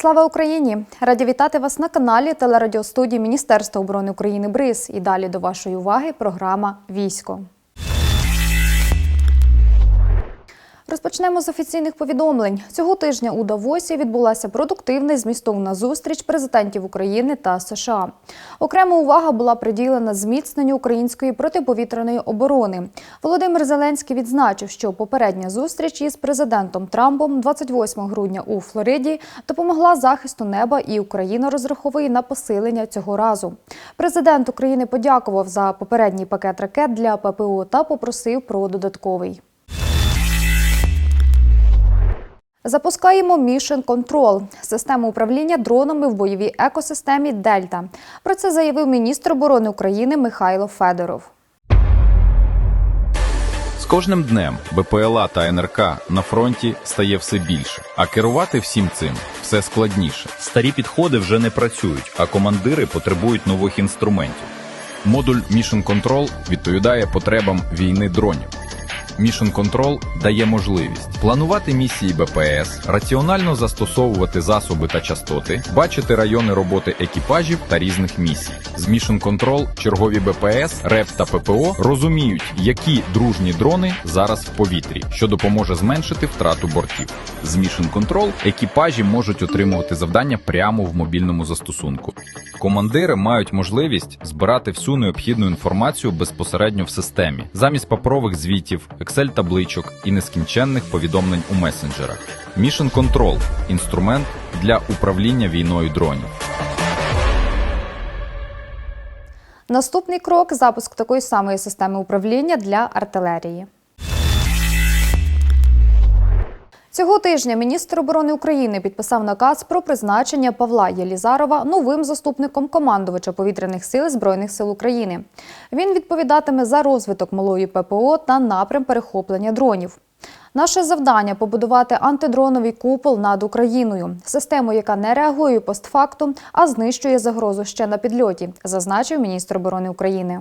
Слава Україні! Раді вітати вас на каналі телерадіостудії Міністерства оборони України БРИЗ. І далі до вашої уваги програма Військо. Розпочнемо з офіційних повідомлень. Цього тижня у Давосі відбулася продуктивна і змістовна зустріч президентів України та США. Окрема увага була приділена зміцненню української протиповітряної оборони. Володимир Зеленський відзначив, що попередня зустріч із президентом Трампом 28 грудня у Флориді допомогла захисту неба, і Україна розраховує на посилення цього разу. Президент України подякував за попередній пакет ракет для ППО та попросив про додатковий. Запускаємо Mission Control – систему управління дронами в бойовій екосистемі Дельта. Про це заявив міністр оборони України Михайло Федоров. З кожним днем БПЛА та НРК на фронті стає все більше, а керувати всім цим все складніше. Старі підходи вже не працюють, а командири потребують нових інструментів. Модуль Mission Control відповідає потребам війни дронів. Mission Control дає можливість планувати місії БПС, раціонально застосовувати засоби та частоти, бачити райони роботи екіпажів та різних місій. З Mission Control чергові БПС, РЕП та ППО розуміють, які дружні дрони зараз в повітрі, що допоможе зменшити втрату бортів. З Mission Control екіпажі можуть отримувати завдання прямо в мобільному застосунку. Командири мають можливість збирати всю необхідну інформацію безпосередньо в системі, замість паперових звітів, Excel-табличок і нескінченних повідомлень у месенджерах. Mission Control – інструмент для управління війною дронів. Наступний крок запуск такої самої системи управління для артилерії. Цього тижня міністр оборони України підписав наказ про призначення Павла Єлізарова новим заступником командувача повітряних сил Збройних сил України. Він відповідатиме за розвиток малої ППО та напрям перехоплення дронів. Наше завдання побудувати антидроновий купол над Україною, систему, яка не реагує постфактум, а знищує загрозу ще на підльоті, зазначив міністр оборони України.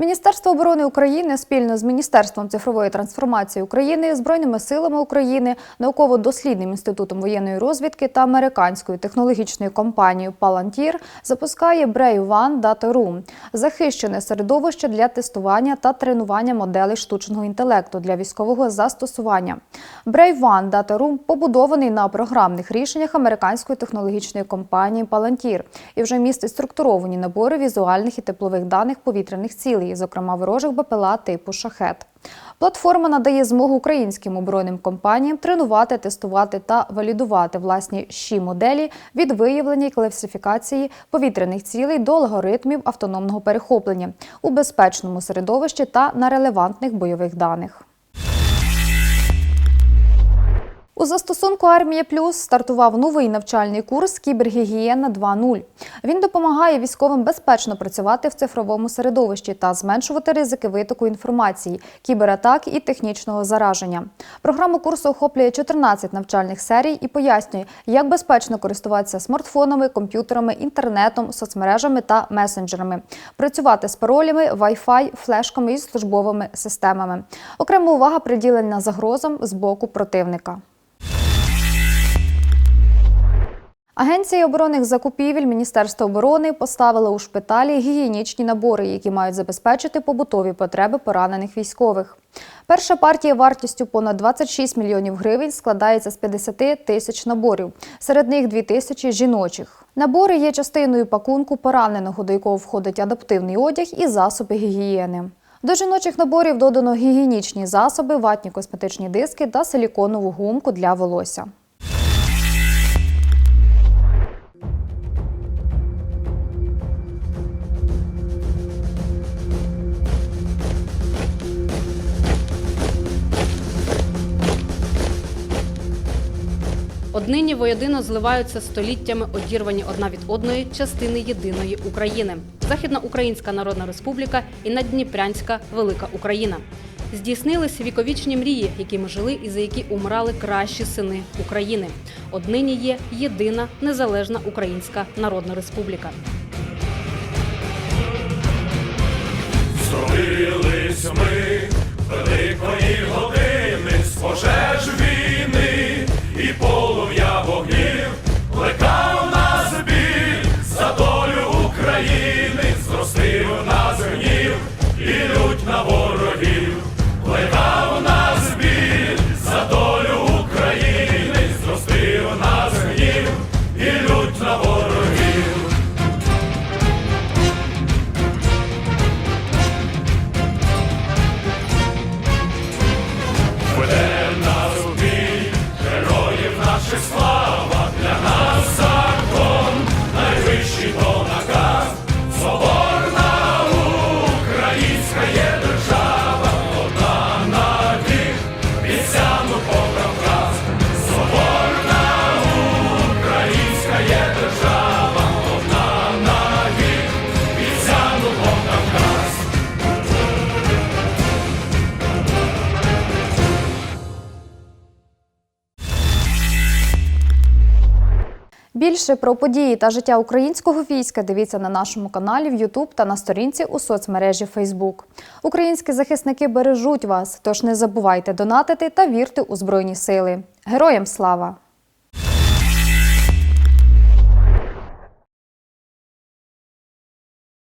Міністерство оборони України спільно з Міністерством цифрової трансформації України, Збройними силами України, науково-дослідним інститутом воєнної розвідки та американською технологічною компанією Palantir запускає Brave One Data Room – захищене середовище для тестування та тренування моделей штучного інтелекту для військового застосування. Brave One Data Room побудований на програмних рішеннях американської технологічної компанії Palantir і вже містить структуровані набори візуальних і теплових даних повітряних цілей, зокрема ворожих БПЛА типу шахет. Платформа надає змогу українським оборонним компаніям тренувати, тестувати та валідувати власні щі моделі від виявлення і класифікації повітряних цілей до алгоритмів автономного перехоплення у безпечному середовищі та на релевантних бойових даних. У застосунку Армія Плюс стартував новий навчальний курс Кібергігієна 2.0. Він допомагає військовим безпечно працювати в цифровому середовищі та зменшувати ризики витоку інформації, кібератак і технічного зараження. Програму курсу охоплює 14 навчальних серій і пояснює, як безпечно користуватися смартфонами, комп'ютерами, інтернетом, соцмережами та месенджерами, працювати з паролями, Wi-Fi, флешками і службовими системами. Окрема увага приділена загрозам з боку противника. Агенція оборонних закупівель Міністерства оборони поставила у шпиталі гігієнічні набори, які мають забезпечити побутові потреби поранених військових. Перша партія вартістю понад 26 мільйонів гривень складається з 50 тисяч наборів. Серед них 2 тисячі жіночих. Набори є частиною пакунку пораненого, до якого входить адаптивний одяг і засоби гігієни. До жіночих наборів додано гігієнічні засоби, ватні косметичні диски та силіконову гумку для волосся. Однині воєдино зливаються століттями одірвані одна від одної частини єдиної України Західна Українська Народна Республіка і Наддніпрянська Велика Україна. Здійснились віковічні мрії, якими жили і за які умирали кращі сини України. Однині є єдина незалежна Українська Народна Республіка. Зробились ми na boca. Більше про події та життя українського війська дивіться на нашому каналі в YouTube та на сторінці у соцмережі Facebook. Українські захисники бережуть вас, тож не забувайте донатити та вірте у Збройні сили. Героям слава!